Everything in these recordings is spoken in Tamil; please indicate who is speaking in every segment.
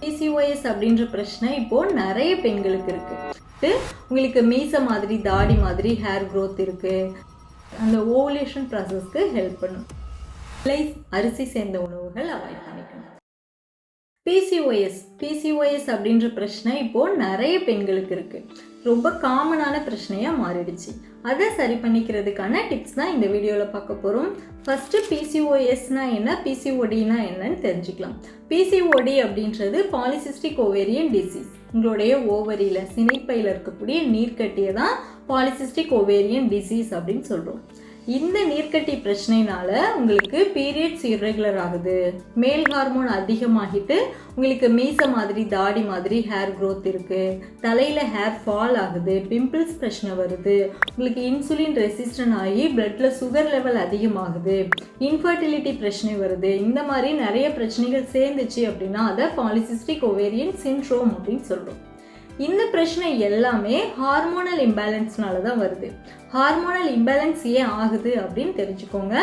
Speaker 1: பிசிஓஎஸ் அப்படின்ற பிரச்சனை இப்போ நிறைய பெண்களுக்கு இருக்கு. உங்களுக்கு மீச மாதிரி தாடி மாதிரி ஹேர் க்ரோத் இருக்கு. அந்த ஓவலேஷன் ப்ராசஸ்க்கு ஹெல்ப் பண்ணும். அரிசி சேர்ந்த உணவுகள் அவாய்ட் பண்ணிக்கணும். பிசிஓஎஸ் பிசிஓஎஸ் அப்படின்ற பிரச்சனை இப்போது நிறைய பெண்களுக்கு இருக்குது ரொம்ப காமனான பிரச்சனையாக மாறிடுச்சு. அதை சரி பண்ணிக்கிறதுக்கான டிப்ஸ் தான் இந்த வீடியோவில் பார்க்க போகிறோம் ஃபஸ்ட்டு பிசிஓஎஸ்னா என்ன? பிசிஓடினா என்னன்னு தெரிஞ்சுக்கலாம். பிசிஓடி அப்படின்றது பாலிசிஸ்டிக் ஓவேரியன் டிசீஸ் உங்களுடைய ஓவரியில் சினைப்பையில் இருக்கக்கூடிய நீர்க்கட்டியை தான் பாலிசிஸ்டிக் ஓவேரியன் டிசீஸ் அப்படின்னு சொல்கிறோம் இந்த நீர்க்கட்டி பிரச்சனைனால உங்களுக்கு பீரியட்ஸ் irregular ஆகுது. மேல் ஹார்மோன் அதிகமாகிட்டு உங்களுக்கு மீச மாதிரி தாடி மாதிரி ஹேர் க்ரோத் இருக்கு. தலையில ஹேர் ஃபால் ஆகுது பிம்பிள்ஸ் பிரச்சனை வருது. உங்களுக்கு இன்சுலின் ரெசிஸ்டன்ட் ஆகி பிளட்ல சுகர் லெவல் அதிகமாகுது. இன்ஃபர்டிலிட்டி பிரச்சனை வருது. இந்த மாதிரி நிறைய பிரச்சனைகள் சேர்ந்துச்சு அப்படின்னா அதை பாலிசிஸ்டிக் ஓவேரியன் சின்ட்ரோம் அப்படின்னு சொல்றோம். இந்த பிரச்சனை எல்லாமே ஹார்மோனல் இம்பேலன்ஸ்னால தான் வருது. ஹார்மோனல் இம்பேலன்ஸ் ஏன் ஆகுது அப்படின்னு தெரிஞ்சுக்கோங்க.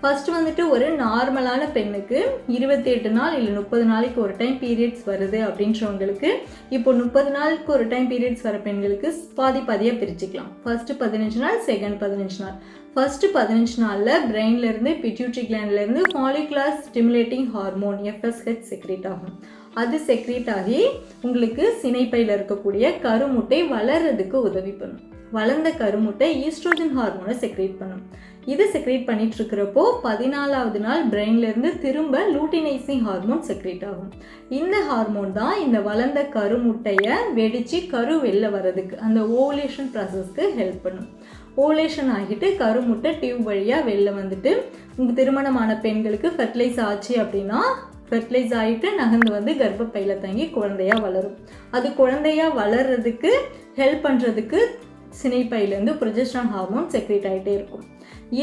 Speaker 1: ஃபர்ஸ்ட் வந்துட்டு ஒரு நார்மலான பெண்ணுக்கு இருபத்தி எட்டு நாள் இல்லை முப்பது நாளைக்கு ஒரு டைம் பீரியட்ஸ் வருது அப்படின்றவங்களுக்கு இப்போ முப்பது நாளுக்கு ஒரு டைம் பீரியட்ஸ் வர பெண்களுக்கு பாதி பாதியாக பிரிச்சுக்கலாம். ஃபர்ஸ்ட் பதினஞ்சு நாள் செகண்ட் பதினஞ்சு நாள். ஃபஸ்ட்டு பதினஞ்சு நாளில் பிரெயின்லேருந்து pituitary கிளாண்ட்லேருந்து follicular stimulating hormone FSH secrete ஆகும். அது செக்ரேட் ஆகி உங்களுக்கு சினைப்பையில் இருக்கக்கூடிய கருமுட்டை வளர்றதுக்கு உதவி பண்ணும். வளர்ந்த கருமுட்டை ஈஸ்ட்ரோஜன் ஹார்மோனை செக்ரேட் பண்ணும். இது செக்ரேட் பண்ணிட்டு இருக்கிறப்போ பதினாலாவது நாள் பிரெயின்லேருந்து திரும்ப லூட்டினைசிங் ஹார்மோன் செக்ரேட் ஆகும். இந்த ஹார்மோன் தான் இந்த வளர்ந்த கருமுட்டையை வெடித்து கரு வெளில வர்றதுக்கு அந்த ஓவலேஷன் ப்ராசஸ்க்கு ஹெல்ப் பண்ணும். ஓலேஷன் ஆகிட்டு கருமுட்டை டியூப் வழியாக வெளில வந்துட்டு உங்கள் திருமணமான பெண்களுக்கு ஃபெர்டிலைஸ் ஆச்சு அப்படின்னா ஃபெர்டிலைஸ் ஆகிட்டு நகர்ந்து வந்து கர்ப்பப்பையில் தங்கி குழந்தையா வளரும். அது குழந்தையா வளர்றதுக்கு ஹெல்ப் பண்ணுறதுக்கு சினைப்பையிலேருந்து ப்ரொஜெஸ்ட்ரான் ஹார்மோன் செக்ரேட் ஆகிட்டே இருக்கும்.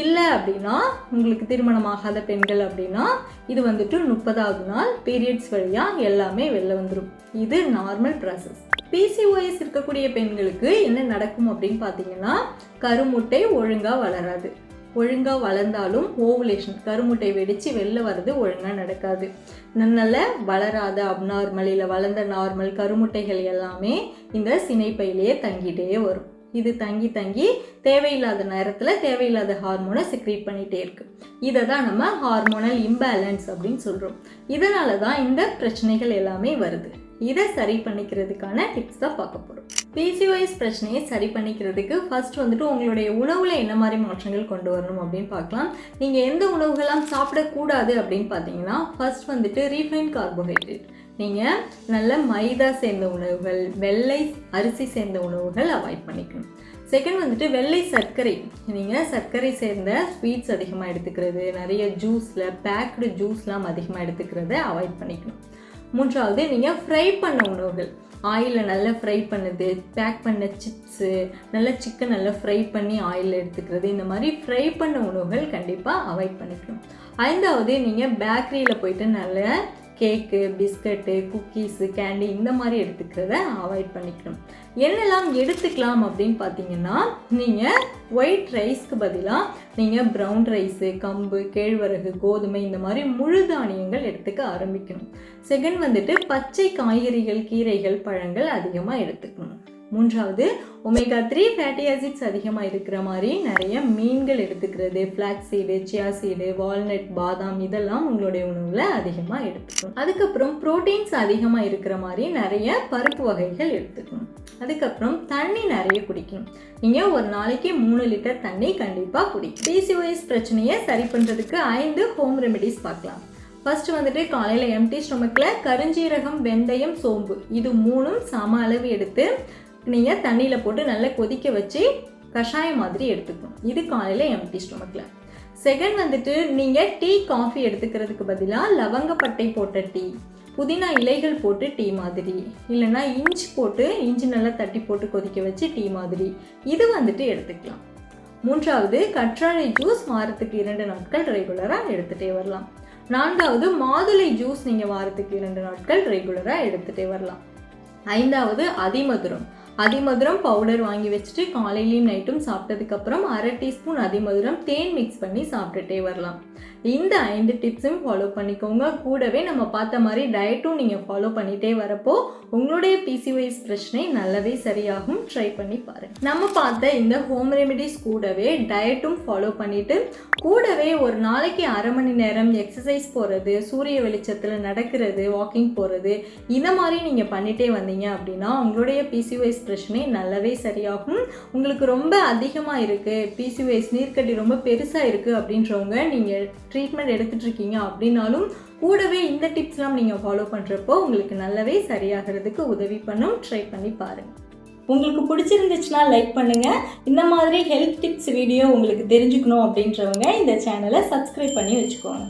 Speaker 1: இல்லை அப்படின்னா உங்களுக்கு திருமணமாகாத பெண்கள் அப்படின்னா இது வந்துட்டு முப்பதாவது நாள் பீரியட்ஸ் வழியாக எல்லாமே வெளில வந்துடும் இது நார்மல் ப்ராசஸ் பிசிஓஎஸ் இருக்கக்கூடிய பெண்களுக்கு என்ன நடக்கும் அப்படின்னு பார்த்தீங்கன்னா கருமுட்டை ஒழுங்காக வளராது. ஒழுங்காக வளர்ந்தாலும் ஓவுலேஷன் கருமுட்டை வெடித்து வெளில வர்றது ஒழுங்காக நடக்காது. நல்ல வளராத அப்நார்மல் இல்லை வளர்ந்த நார்மல் கருமுட்டைகள் எல்லாமே இந்த சினைப்பையிலேயே தங்கிட்டே வரும். இது தங்கி தங்கி தேவையில்லாத நேரத்தில் தேவையில்லாத ஹார்மோனை செக்ரீட் பண்ணிகிட்டே இருக்கு. இதை தான் நம்ம ஹார்மோனல் இம்பேலன்ஸ் அப்படின்னு சொல்கிறோம் இதனால தான் இந்த பிரச்சனைகள் எல்லாமே வருது. இதை சரி பண்ணிக்கிறதுக்கான டிப்ஸ் தான் பார்க்க போகிறோம் பிசிஓஎஸ் பிரச்சனையை சரி பண்ணிக்கிறதுக்கு ஃபர்ஸ்ட் வந்துட்டு உங்களுடைய உணவில் என்ன மாதிரி மாற்றங்கள் கொண்டு வரணும் அப்படின்னு பார்க்கலாம். நீங்கள் எந்த உணவுகள்லாம் சாப்பிடக்கூடாது அப்படின்னு பார்த்தீங்கன்னா ஃபர்ஸ்ட் வந்துட்டு ரீஃபைன் கார்போஹைட்ரேட் நீங்கள் நல்ல மைதா சேர்ந்த உணவுகள் வெள்ளை அரிசி சேர்ந்த உணவுகள் அவாய்ட் பண்ணிக்கணும். செகண்ட் வந்துட்டு வெள்ளை சர்க்கரை. நீங்கள் சர்க்கரை சேர்ந்த ஸ்வீட்ஸ் அதிகமாக எடுத்துக்கிறது நிறைய ஜூஸில் பேக்டு ஜூஸ்லாம் அதிகமாக எடுத்துக்கிறத அவாய்ட் பண்ணிக்கணும். மூன்றாவது நீங்கள் ஃப்ரை பண்ண உணவுகள். ஆயிலில் நல்லா ஃப்ரை பண்ணுது பேக் பண்ண சிப்ஸு நல்லா சிக்கன் நல்லா ஃப்ரை பண்ணி ஆயிலில் எடுத்துக்கிறது. இந்த மாதிரி ஃப்ரை பண்ண உணவுகள் கண்டிப்பாக அவாய்ட் பண்ணிக்கணும். ஐந்தாவது நீங்கள் பேக்கரியில் போயிட்டு நல்ல கேக்கு பிஸ்கட்டு குக்கீஸு கேண்டி இந்த மாதிரி எடுத்துக்கிறத அவாய்ட் பண்ணிக்கணும். என்னெல்லாம் எடுத்துக்கலாம் அப்படின்னு பார்த்தீங்கன்னா நீங்கள் ஒயிட் ரைஸ்க்கு பதிலாக நீங்கள் ப்ரௌன் ரைஸு கம்பு கேழ்வரகு கோதுமை இந்த மாதிரி முழு தானியங்கள் எடுத்துக்க ஆரம்பிக்கணும். செகண்ட் வந்துட்டு பச்சை காய்கறிகள் கீரைகள் பழங்கள் அதிகமாக எடுத்துக்கணும். மூன்றாவது ஒமேகா த்ரீ ஃபேட்டி ஆசிட்ஸ் அதிகமாக இருக்கிற மாதிரி நிறைய மீன்கள் எடுத்துக்கிறது. Flax seed chia seed walnut பாதாம் இதெல்லாம் உங்களுடைய உணவில் அதிகமாக எடுத்துக்கணும். அதுக்கப்புறம் ப்ரோட்டீன்ஸ் அதிகமாக இருக்கிற மாதிரி நிறைய பருப்பு வகைகள் எடுத்துக்கணும். அதுக்கப்புறம் தண்ணி நிறைய குடிக்கணும். நீங்கள் ஒரு நாளைக்கு மூணு லிட்டர் தண்ணி கண்டிப்பாக குடிக்கணும். பிசிஓஎஸ் பிரச்சனையை சரி பண்ணுறதுக்கு ஐந்து ஹோம் ரெமெடிஸ் பார்க்கலாம். ஃபர்ஸ்ட் வந்துட்டு காலையில் எம்டி ஸ்டொமக்கில் கருஞ்சீரகம் வெந்தயம் சோம்பு. இது மூணும் சம அளவு எடுத்து நீங்கள் தண்ணியில் போட்டு நல்லா கொதிக்க வச்சு கஷாயம் மாதிரி எடுத்துக்கணும். இது காலையில் எம்டி ஸ்டொமக்கில் செகண்ட் வந்துட்டு நீங்கள் டீ காஃபி எடுத்துக்கிறதுக்கு பதிலாக லவங்கப்பட்டை போட்ட டீ புதினா இலைகள் போட்டு டீ மாதிரி இல்லைன்னா இஞ்சி போட்டு இஞ்சி நல்லா தட்டி போட்டு கொதிக்க வச்சு டீ மாதிரி இது வந்துட்டு எடுத்துக்கலாம். மூன்றாவது கற்றாழை ஜூஸ் வாரத்துக்கு இரண்டு நாட்கள் ரெகுலராக எடுத்துகிட்டே வரலாம். நான்காவது மாதுளை ஜூஸ் நீங்கள் வாரத்துக்கு இரண்டு நாட்கள் ரெகுலராக எடுத்துகிட்டே வரலாம். ஐந்தாவது அதிமதுரம். அதிமதுரம் பவுடர் வாங்கி வச்சுட்டு காலையிலையும் நைட்டும் சாப்பிட்டதுக்கப்புறம் அரை டீஸ்பூன் அதிமதுரம் தேன் மிக்ஸ் பண்ணி சாப்பிட்டுட்டே வரலாம். இந்த ஐந்து டிப்ஸும் ஃபாலோ பண்ணிக்கோங்க. கூடவே நம்ம பார்த்த மாதிரி டயட்டும் நீங்கள் ஃபாலோ பண்ணிகிட்டே வரப்போ உங்களுடைய பிசிஒய்ஸ் பிரச்சனை நல்லாவே சரியாகும். ட்ரை பண்ணி பாருங்கள் நம்ம பார்த்த இந்த ஹோம் ரெமிடிஸ் கூடவே டயட்டும் ஃபாலோ பண்ணிட்டு கூடவே ஒரு நாளைக்கு அரை மணி நேரம் எக்ஸசைஸ் போகிறது சூரிய வெளிச்சத்தில் நடக்கிறது வாக்கிங் போகிறது இந்த மாதிரி நீங்கள் பண்ணிகிட்டே வந்தீங்க அப்படின்னா உங்களுடைய பிசிஒய்ஸ் பிரச்சனை நல்லாவே சரியாகும். உங்களுக்கு ரொம்ப அதிகமாக இருக்குது பிசிஒய்ஸ் நீர்க்கட்டி ரொம்ப பெருசாக இருக்குது அப்படின்றவங்க நீங்கள் ட்ரீட்மெண்ட் எடுத்துட்டு இருக்கீங்க அப்படின்னாலும் கூடவே இந்த டிப்ஸ்லாம் நீங்கள் ஃபாலோ பண்ணுறப்போ உங்களுக்கு நல்லாவே சரியாகிறதுக்கு உதவி பண்ணும். ட்ரை பண்ணி பாருங்கள் உங்களுக்கு பிடிச்சிருந்துச்சுன்னா லைக் பண்ணுங்கள் இந்த மாதிரி ஹெல்த் டிப்ஸ் வீடியோ உங்களுக்கு தெரிஞ்சுக்கணும் அப்படின்றவங்க இந்த சேனலை சப்ஸ்கிரைப் பண்ணி வச்சுக்கோங்க.